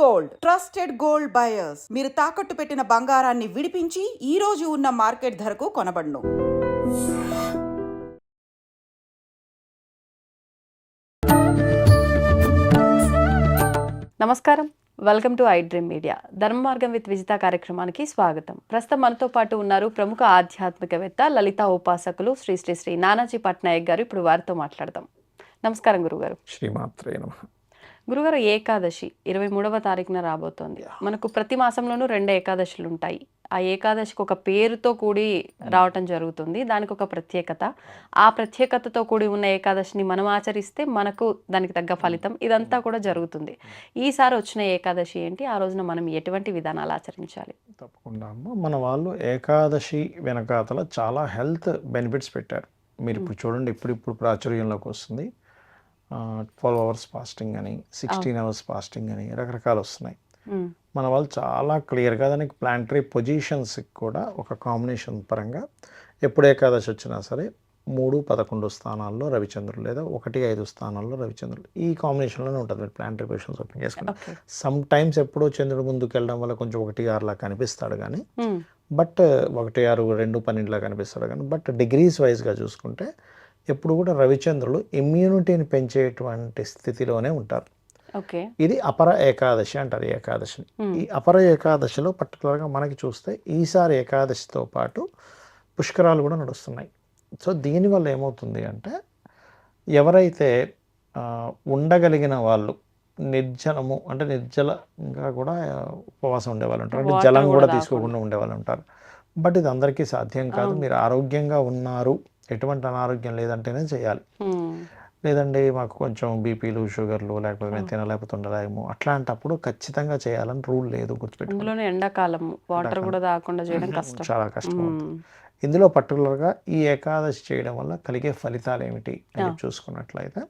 Gold. Trusted gold buyers. మీరు తాకట్టు పెట్టిన బంగారాన్ని విడిపించి ఈ రోజు ఉన్న మార్కెట్ ధరకు కొనబడును. నమస్కారం. Welcome to I dream media. ధర్మ మార్గం విత్ విజిత కార్యక్రమానికి స్వాగతం. ప్రస్తుతం మనతో పాటు ఉన్నారు ప్రముఖ ఆధ్యాత్మికవేత్త లలిత ఉపాసకులు శ్రీ శ్రీ శ్రీ నానాజీ పట్నాయక్ గారు. ఇప్పుడు వారితో మాట్లాడదాం. నమస్కారం గురుగారు శ్రీమాత్రే నమ. గురుగారు ఏకాదశి ఇరవై మూడవ తారీఖున రాబోతోంది. మనకు ప్రతి మాసంలోనూ రెండు ఏకాదశులు ఉంటాయి. ఆ ఏకాదశికి ఒక పేరుతో కూడి రావటం జరుగుతుంది. దానికి ఒక ప్రత్యేకత. ఆ ప్రత్యేకతతో కూడి ఉన్న ఏకాదశిని మనం ఆచరిస్తే మనకు దానికి తగ్గ ఫలితం ఇదంతా కూడా జరుగుతుంది. ఈసారి వచ్చిన ఏకాదశి ఏంటి? ఆ రోజున మనం ఎటువంటి విధానాలు ఆచరించాలి? తప్పకుండా అమ్మ. మన వాళ్ళు ఏకాదశి వెనకాతల చాలా హెల్త్ బెనిఫిట్స్ పెట్టారు. మీరు ఇప్పుడు చూడండి ఇప్పుడు ఇప్పుడు ప్రాచుర్యంలోకి వస్తుంది. ట్వెల్వ్ అవర్స్ ఫాస్టింగ్ అని సిక్స్టీన్ అవర్స్ ఫాస్టింగ్ అని రకరకాలు వస్తున్నాయి. ఉమ్, మన వాళ్ళు చాలా క్లియర్గా దానికి ప్లాంటరీ పొజిషన్స్కి కూడా ఒక కాంబినేషన్ పరంగా ఎప్పుడు ఏకాదశి వచ్చినా సరే మూడు పదకొండు స్థానాల్లో రవిచంద్రులు లేదా ఒకటి ఐదు స్థానాల్లో రవిచంద్రులు ఈ కాంబినేషన్లోనే ఉంటుంది. మీరు ప్లాంటరీ పొజిషన్స్ ఓపెన్ చేసుకుని. ఓకే సమ్ టైమ్స్ ఎప్పుడో చంద్రుడు ముందుకు వెళ్ళడం వల్ల కొంచెం ఒకటి ఆరులా కనిపిస్తాడు కానీ బట్ ఒకటి ఆరు రెండు పన్నెండులా కనిపిస్తాడు కానీ బట్ డిగ్రీస్ వైజ్గా చూసుకుంటే ఎప్పుడు కూడా రవిచంద్రులు ఇమ్యూనిటీని పెంచేటువంటి స్థితిలోనే ఉంటారు. ఇది అపర ఏకాదశి అంటారు ఏకాదశిని. ఈ అపర ఏకాదశిలో పర్టికులర్గా మనకి చూస్తే ఈసారి ఏకాదశితో పాటు పుష్కరాలు కూడా నడుస్తున్నాయి. సో దీనివల్ల ఏమవుతుంది అంటే ఎవరైతే ఉండగలిగిన వాళ్ళు నిర్జలము అంటే నిర్జలంగా కూడా ఉపవాసం ఉండేవాళ్ళు ఉంటారు. అంటే జలం కూడా. తీసుకోకుండా ఉండేవాళ్ళు ఉంటారు. బట్ ఇది అందరికీ సాధ్యం కాదు. మీరు ఆరోగ్యంగా ఉన్నారు ఎటువంటి అనారోగ్యం లేదంటేనే చేయాలి. లేదండి మాకు కొంచెం బీపీలు షుగర్లు లేకపోతే మేము. తినలేకపోతే ఉండలేము. అట్లాంటప్పుడు ఖచ్చితంగా చేయాలని రూల్ లేదు గుర్తుపెట్టుకోండి. ఎండాకాలం వాటర్. కూడా తాగకుండా చేయడం కష్టం. చాలా కష్టం ఇందులో పర్టికులర్గా ఈ ఏకాదశి చేయడం వల్ల కలిగే ఫలితాలు ఏమిటి అని. చూసుకున్నట్లయితే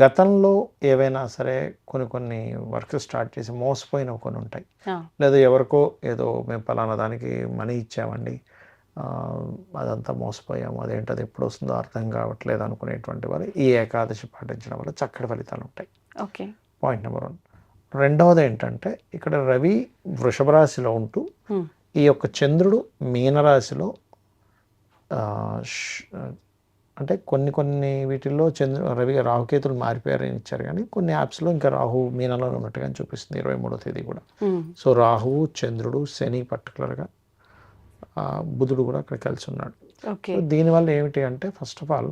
గతంలో ఏవైనా సరే కొన్ని కొన్ని వర్క్ స్టార్ట్ చేసి మోసపోయినవి కొన్ని ఉంటాయి. లేదా ఎవరికో ఏదో మేము పలానా దానికి మనీ ఇచ్చామండి అదంతా మోసపోయాము. అదేంటి అది ఎప్పుడు వస్తుందో అర్థం కావట్లేదు అనుకునేటువంటి వారు ఈ ఏకాదశి పాటించడం వల్ల చక్కటి ఫలితాలు ఉంటాయి. ఓకే. Point number one. రెండవది ఏంటంటే ఇక్కడ రవి వృషభ రాశిలో ఉంటూ ఈ యొక్క చంద్రుడు మీనరాశిలో అంటే కొన్ని కొన్ని వీటిల్లో చంద్రు రవి రాహుకేతులు మారిపోయారని ఇచ్చారు. కానీ కొన్ని యాప్స్లో ఇంకా రాహు మీనలో ఉన్నట్టుగా చూపిస్తుంది. ఇరవై మూడో తేదీ కూడా. సో రాహువు చంద్రుడు శని పర్టికులర్గా బుధుడు కూడా అక్కడ కలిసి ఉన్నాడు దీనివల్ల ఏమిటి అంటే ఫస్ట్ ఆఫ్ ఆల్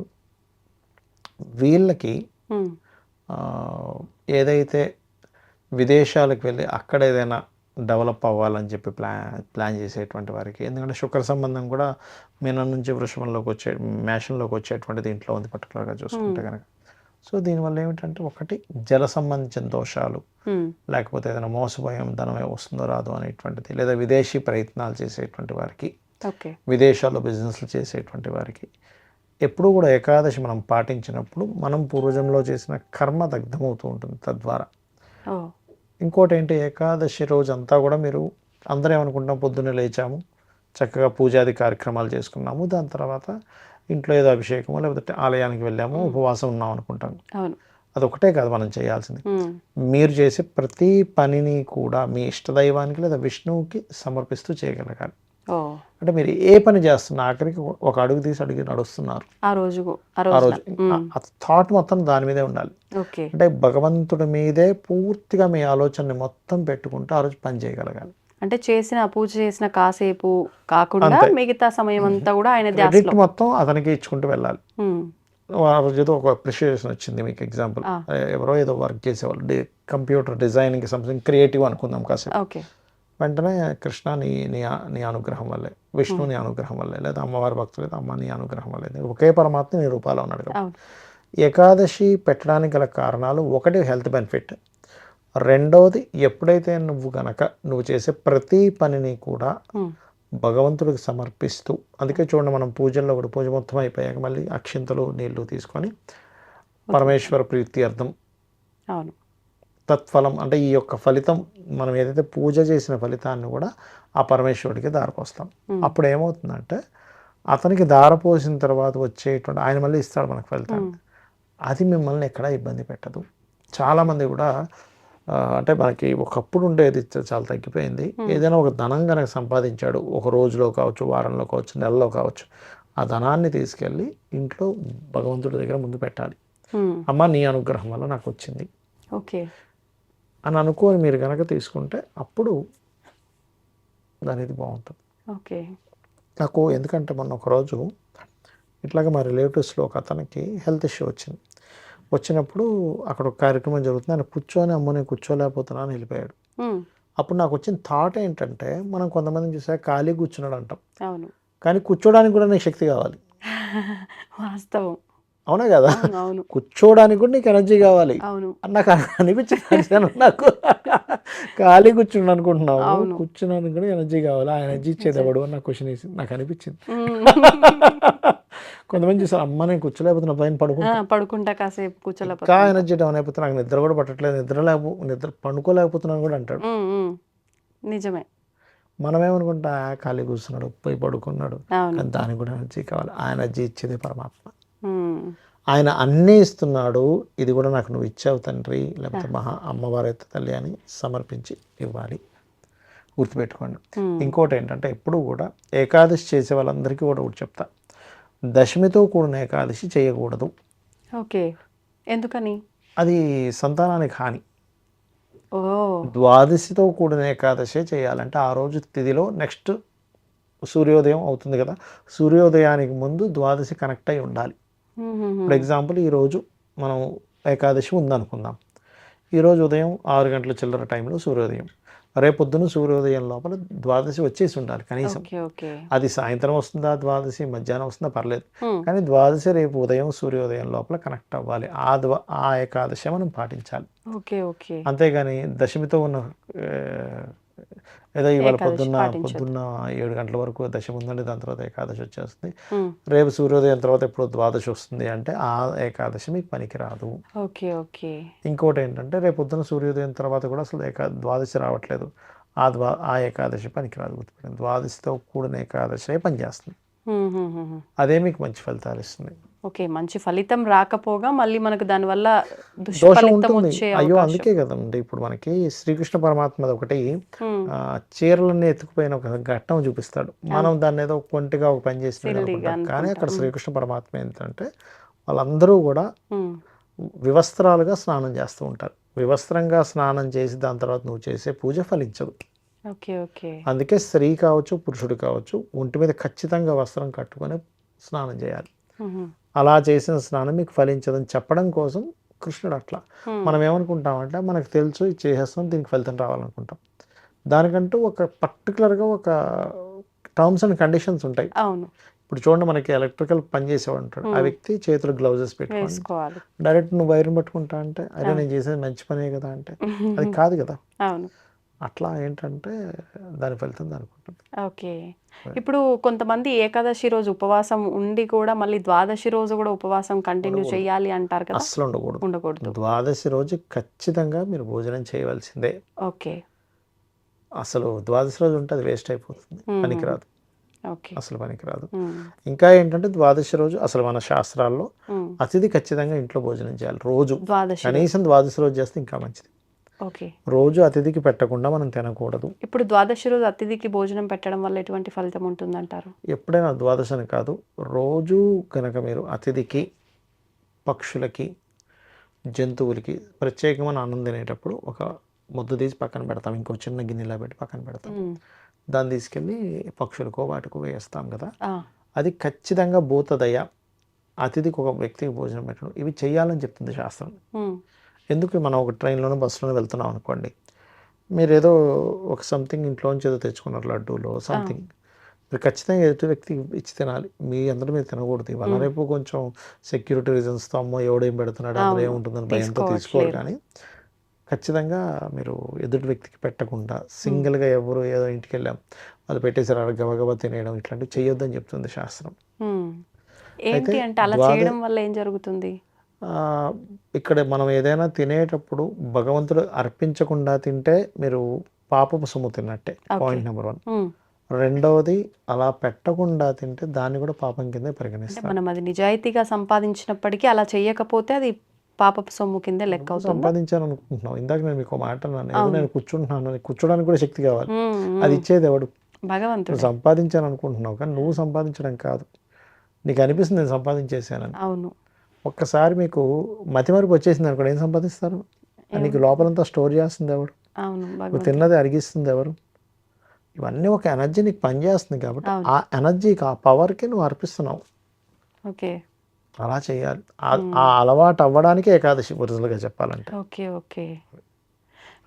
వీళ్ళకి ఏదైతే విదేశాలకు వెళ్ళి అక్కడ ఏదైనా డెవలప్ అవ్వాలని చెప్పి ప్లాన్ ప్లాన్ చేసేటువంటి వారికి ఎందుకంటే శుక్ర సంబంధం కూడా మీనం నుంచి వృషభంలోకి వచ్చే మేషంలోకి వచ్చేటువంటి దీంట్లో ఉంది పర్టికులర్గా చూసుకుంటే కనుక సో దీనివల్ల ఏమిటంటే ఒకటి జల సంబంధించిన దోషాలు. లేకపోతే ఏదైనా మోసపోయాం ధనం వస్తుందో రాదో అనేటువంటిది లేదా విదేశీ ప్రయత్నాలు చేసేటువంటి వారికి విదేశాల్లో బిజినెస్లు చేసేటువంటి వారికి ఎప్పుడూ కూడా ఏకాదశి మనం పాటించినప్పుడు మనం పూర్వజంలో చేసిన కర్మ దగ్ధమవుతూ ఉంటుంది తద్వారా. ఇంకోటి ఏంటి ఏకాదశి రోజు అంతా కూడా మీరు అందరూ ఏమనుకుంటాం పొద్దున్నే లేచాము చక్కగా పూజాది కార్యక్రమాలు చేసుకున్నాము దాని తర్వాత ఇంట్లో ఏదో అభిషేకము లేకపోతే ఆలయానికి వెళ్ళాము ఉపవాసం ఉన్నాం అనుకుంటాం. అదొకటే కాదు మనం చేయాల్సింది. మీరు చేసే ప్రతి పనిని కూడా మీ ఇష్టదైవానికి లేదా విష్ణువుకి సమర్పిస్తూ చేయగలగాలి. అంటే మీరు ఏ పని చేస్తున్నా ఆఖరికి ఒక అడుగు తీసి అడుగు నడుస్తున్నారు. ఆ రోజు ఆ రోజు ఆ థాట్ మొత్తం దాని మీదే ఉండాలి. అంటే భగవంతుడి మీదే పూర్తిగా మీ ఆలోచనని మొత్తం పెట్టుకుంటూ ఆ రోజు పని చేయగలగాలి. అంటే చేసిన పూజ చేసిన కాసేపు కాకుండా. మిగతా సమయం అంతా కూడా ఆయన క్రెడిట్ మొత్తం అతనికి ఇచ్చుకుంటూ వెళ్ళాలి. ఏదో ఒక అప్రిషియేషన్ వచ్చింది మీకు ఎగ్జాంపుల్. ఎవరో ఏదో వర్క్ చేసేవాళ్ళు. కంప్యూటర్ డిజైనింగ్ సంథింగ్ క్రియేటివ్ అనుకుందాం కాసేపు. ఓకే. వెంటనే కృష్ణ నీ నీ నీ అనుగ్రహం వల్లే విష్ణు నీ అనుగ్రహం వల్లే లేదా అమ్మవారి భక్తులు లేదా అమ్మ నీ అనుగ్రహం వల్లే. ఒకే పరమాత్మ నీ రూపాలో ఉన్నాడు అవును. ఏకాదశి పెట్టడానికి గల కారణాలు ఒకటి హెల్త్ బెనిఫిట్ రెండవది ఎప్పుడైతే నువ్వు గనక నువ్వు చేసే ప్రతి పనిని కూడా భగవంతుడికి సమర్పిస్తూ అందుకే చూడండి మనం పూజల్లో కూడా పూజ మొత్తం అయిపోయాక మళ్ళీ అక్షింతలు నీళ్ళు తీసుకొని పరమేశ్వర ప్రీతి అర్థం. అవును. తత్ఫలం అంటే ఈ యొక్క ఫలితం మనం ఏదైతే పూజ చేసిన ఫలితాన్ని కూడా ఆ పరమేశ్వరుడికి దారపోస్తాం. అప్పుడు ఏమవుతుందంటే అతనికి దారపోసిన తర్వాత వచ్చేటువంటి ఆయన మళ్ళీ ఇస్తాడు మనకు ఫలితాన్ని. అది మిమ్మల్ని ఎక్కడా ఇబ్బంది పెట్టదు. చాలామంది కూడా అంటే మనకి ఒకప్పుడు ఉండేది చాలా తగ్గిపోయింది. ఏదైనా ఒక ధనం కనుక సంపాదించాడు ఒక రోజులో కావచ్చు వారంలో కావచ్చు నెలలో కావచ్చు ఆ ధనాన్ని తీసుకెళ్ళి ఇంట్లో భగవంతుడి దగ్గర ముందు పెట్టాలి. అమ్మ నీ అనుగ్రహం వల్ల నాకు వచ్చింది. ఓకే. అని అనుకోని మీరు కనుక తీసుకుంటే అప్పుడు దానిది బాగుంటుంది. ఓకే. నాకు ఎందుకంటే మొన్న ఒకరోజు ఇట్లాగే మా రిలేటివ్స్లో ఒక అతనికి హెల్త్ ఇష్యూ వచ్చింది. వచ్చినప్పుడు అక్కడ ఒక కార్యక్రమం జరుగుతుంది. ఆయన కూర్చొని అమ్మో నేను కూర్చోలేకపోతున్నా అని వెళ్ళిపోయాడు. అప్పుడు నాకు వచ్చిన థాట్ ఏంటంటే మనం కొంతమందిని చూసాక ఖాళీ కూర్చున్నాడు అంటాం. కానీ కూర్చోడానికి కూడా నీకు శక్తి కావాలి. వాస్తవం. అవునా కదా? అవును కూడా నీకు ఎనర్జీ కావాలి. నాకు అనిపించింది నాకు. ఖాళీ కూర్చుని అనుకుంటున్నావు. అవును. కూర్చున్నానికి కూడా ఎనర్జీ కావాలి. ఆ ఎనర్జీ ఇచ్చేది ఎవడు? అని నాకు క్వశ్చన్ వేసింది. నాకు అనిపించింది. కొంతమంది చూసారు అమ్మ నేను కూర్చోలేకపోతున్నా పైన పడుకుంటా. పడుకుంటా కాసేపు కూర్చోలేకపోతే ఎనర్జీ డౌన్ అయిపోతే నాకు నిద్ర కూడా పట్టట్లేదు. నిద్ర లేకపో నిద్ర పండుకోలేకపోతున్నాను కూడా అంటాడు. నిజమే. మనం ఏమనుకుంటా "ఆ, ఖాళీ కూర్చున్నాడు పోయి పడుకున్నాడు. కానీ దానికి కూడా ఎనర్జీ కావాలి. ఆ ఎనర్జీ ఇచ్చేది పరమాత్మ. ఆయన అన్నీ ఇస్తున్నాడు ఇది కూడా నాకు నువ్వు ఇచ్చావు తండ్రి లేకపోతే మహా అమ్మవారైతే తల్లి అని సమర్పించి ఇవ్వాలి. గుర్తుపెట్టుకోండి. ఇంకోటి ఏంటంటే ఎప్పుడు కూడా ఏకాదశి చేసే వాళ్ళందరికీ కూడా ఒకటి చెప్తా. దశమితో కూడిన ఏకాదశి చేయకూడదు. ఓకే. ఎందుకని? అది సంతానానికి హాని. ద్వాదశితో కూడిన ఏకాదశి చేయాలంటే ఆ రోజు తిథిలో నెక్స్ట్ సూర్యోదయం అవుతుంది కదా. సూర్యోదయానికి ముందు ద్వాదశి కనెక్ట్ అయి ఉండాలి. ఫర్ ఎగ్జాంపుల్ ఈరోజు మనం ఏకాదశి ఉందనుకుందాం. ఈరోజు ఉదయం ఆరు గంటల చిల్లర టైంలో సూర్యోదయం. రేపొద్దున సూర్యోదయం లోపల ద్వాదశి వచ్చేసి ఉండాలి కనీసం అది సాయంత్రం వస్తుందా ద్వాదశి మధ్యాహ్నం వస్తుందా? పర్లేదు. కానీ ద్వాదశి రేపు ఉదయం సూర్యోదయం లోపల కనెక్ట్ అవ్వాలి. ఆ ద్వా ఆ ఏకాదశి మనం పాటించాలి. Okay okay. అంతేగాని దశమితో ఉన్న ఏదో ఇవాళ పొద్దున్న. పొద్దున్న ఏడు గంటల వరకు దశమి ఉందండి దాని తర్వాత ఏకాదశి వచ్చేస్తుంది. రేపు సూర్యోదయం తర్వాత ఎప్పుడు ద్వాదశి వస్తుంది అంటే ఆ ఏకాదశి మీకు పనికిరాదు. Okay okay. ఇంకోటి ఏంటంటే రేపు పొద్దున సూర్యోదయం తర్వాత కూడా అసలు ఏకా ద్వాదశి రావట్లేదు. ఆ ద్వా ఆ ఏకాదశి పనికిరాదు గుర్తుపెట్టండి ద్వాదశితో కూడిన ఏకాదశి పనిచేస్తుంది. అదే మీకు మంచి ఫలితాలు ఇస్తుంది ఓకే మంచి ఫలితం రాకపోగా మళ్ళీ మనకు దానివల్ల దోషం ఉంటుంది. అయ్యో అందుకే కదండి. ఇప్పుడు మనకి శ్రీకృష్ణ పరమాత్మది ఒకటి చీరలన్నీ ఎత్తుకుపోయిన ఒక ఘట్టం చూపిస్తాడు. మనం దాన్ని ఏదో కొంటిగా ఒక పని అనుకుంటాం కానీ అక్కడ. శ్రీకృష్ణ పరమాత్మ ఏంటంటే వాళ్ళందరూ కూడా వివస్త్రాలుగా స్నానం చేస్తూ ఉంటారు. వివస్త్రంగా స్నానం చేసి దాని తర్వాత నువ్వు చేసే పూజ ఫలించదు. అందుకే స్త్రీ కావచ్చు పురుషుడు కావచ్చు ఒంటి మీద ఖచ్చితంగా వస్త్రం కట్టుకొని స్నానం చేయాలి. అలా చేసిన స్నానం మీకు ఫలించదని చెప్పడం కోసం కృష్ణుడు అట్లా. మనం ఏమనుకుంటామంటే మనకు తెలుసు ఇది చేసేస్తాం దీనికి ఫలితం రావాలనుకుంటాం. దానికంటూ ఒక పర్టికులర్గా ఒక టర్మ్స్ అండ్ కండిషన్స్ ఉంటాయి. ఇప్పుడు చూడండి మనకి ఎలక్ట్రికల్ పని చేసేవాడు ఉంటాడు. ఆ. వ్యక్తి చేతులు గ్లౌజెస్ పెట్టుకోండి వేసుకోవాలి. డైరెక్ట్ నువ్వు వైర్ని పట్టుకుంటా అంటే అదే నేను చేసేది మంచి పనే కదా అంటే. అది కాదు కదా. అట్లా ఏంటంటే దాని ఫలితం దానికి ఉంటుంది ఓకే ఇప్పుడు కొంతమంది ఏకాదశి రోజు ఉపవాసం ఉండి కూడా మళ్ళీ ద్వాదశి రోజు కూడా ఉపవాసం కంటిన్యూ. చేయాలి అంటారు కదా? అస్సలు ఉండకూడదు. ఉండకూడదు. ద్వాదశి రోజు ఖచ్చితంగా మీరు భోజనం చేయవలసిందే. ఓకే. అసలు ద్వాదశి రోజు ఉంటే అది వేస్ట్ అయిపోతుంది. పనికిరాదు. ఓకే. అసలు పనికిరాదు. ఇంకా ఏంటంటే ద్వాదశి రోజు అసలు మన శాస్త్రాల్లో. అతిథి ఖచ్చితంగా ఇంట్లో భోజనం చేయాలి రోజు. కనీసం ద్వాదశి రోజు చేస్తే ఇంకా మంచిది. రోజు అతిథికి పెట్టకుండా మనం తినకూడదు. ఇప్పుడు ద్వాదశి రోజు అతిథికి భోజనం పెట్టడం వల్ల ఎటువంటి ఫలితం ఉంటుందంటారు? ఎప్పుడైనా ద్వాదశి అని కాదు రోజు కనుక మీరు అతిథికి పక్షులకి జంతువులకి ప్రత్యేకమైన ఆనందం తినేటప్పుడు ఒక ముద్ద తీసి పక్కన పెడతాం ఇంకో చిన్న గిన్నెలో పెట్టి పక్కన పెడతాం. దాన్ని తీసుకెళ్ళి పక్షులకో వాటికో వేస్తాం కదా. అది ఖచ్చితంగా భూతదయ అతిథికి ఒక వ్యక్తికి భోజనం పెట్టడం ఇవి చేయాలని చెప్తుంది శాస్త్రం. ఎందుకు మనం ఒక ట్రైన్లోనో బస్సులోనో వెళ్తున్నాం అనుకోండి మీరు ఏదో ఒక సంథింగ్ ఇంట్లోంచి ఏదో తెచ్చుకున్నారు లడ్డూలో సంథింగ్ మీరు ఖచ్చితంగా ఎదుటి వ్యక్తికి ఇచ్చి తినాలి మీ అందరూ మీరు తినకూడదు ఇవాళ. రేపు కొంచెం సెక్యూరిటీ రీజన్స్తో అమ్మో ఎవడేం పెడుతున్నాడు అందులో అవును. ఏముంటుందని భయంతో. తీసుకోరు కానీ ఖచ్చితంగా మీరు ఎదుటి వ్యక్తికి పెట్టకుండా సింగిల్గా ఎవరు ఏదో ఇంటికి వెళ్ళాం వాళ్ళు పెట్టేసారు అక్కడ గబగబా తినేయడం ఇట్లాంటివి చేయొద్దని చెప్తుంది శాస్త్రం. ఏంటి అంటే అలా చేయడం వల్ల ఏం జరుగుతుంది ఇక్కడ మనం ఏదైనా తినేటప్పుడు భగవంతుడు అర్పించకుండా తింటే మీరు పాపపు సొమ్ము తిన్నట్టే. పాయింట్ నెంబర్ వన్ రెండవది అలా పెట్టకుండా తింటే దాన్ని కూడా పాపం కింద అంటే పరిగణిస్తారు. మనం అది నిజాయితీగా సంపాదించినప్పటికీ అలా చేయకపోతే అది పాపపు సొమ్ము కిందే లెక్క అవుతుంది? సంపాదించాను అనుకుంటున్నావు ఇందాక నేను మీకు మాట అన్నాను. నేను కూర్చుంటున్నాను. కూర్చోడానికి కూడా శక్తి కావాలి. అది ఇచ్చేది ఎవడు? భగవంతుడు. సంపాదించాను అనుకుంటున్నావు కానీ నువ్వు సంపాదించడం కాదు. నీకు అనిపిస్తుంది నేను సంపాదించేసానని అవును. ఒక్కసారి మీకు మతిమరుపు వచ్చేసింది అనుకోండి ఏం సంపాదిస్తారు? నీకు లోపలంతా స్టోర్ చేస్తుంది ఎవడు అవును నువ్వు తిన్నది అరిగిస్తుంది ఎవరు? ఇవన్నీ ఒక ఎనర్జీ నీకు పనిచేస్తుంది కాబట్టి. ఆ ఎనర్జీకి ఆ పవర్కి నువ్వు అర్పిస్తున్నావు. ఓకే. అలా చేయాలి. ఆ- అలవాటు అవ్వడానికే ఏకాదశి ఒరిజినల్గా చెప్పాలంటే. Okay okay.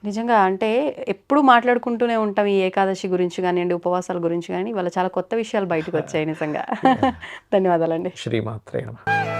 నిజంగా అంటే ఎప్పుడు మాట్లాడుకుంటూనే ఉంటాం ఈ ఏకాదశి గురించి కానివ్వండి ఉపవాసాల గురించి కానీ ఇవాళ చాలా కొత్త విషయాలు బయటకు వచ్చాయి నిజంగా. ధన్యవాదాలండి. శ్రీమాత్రే నమః.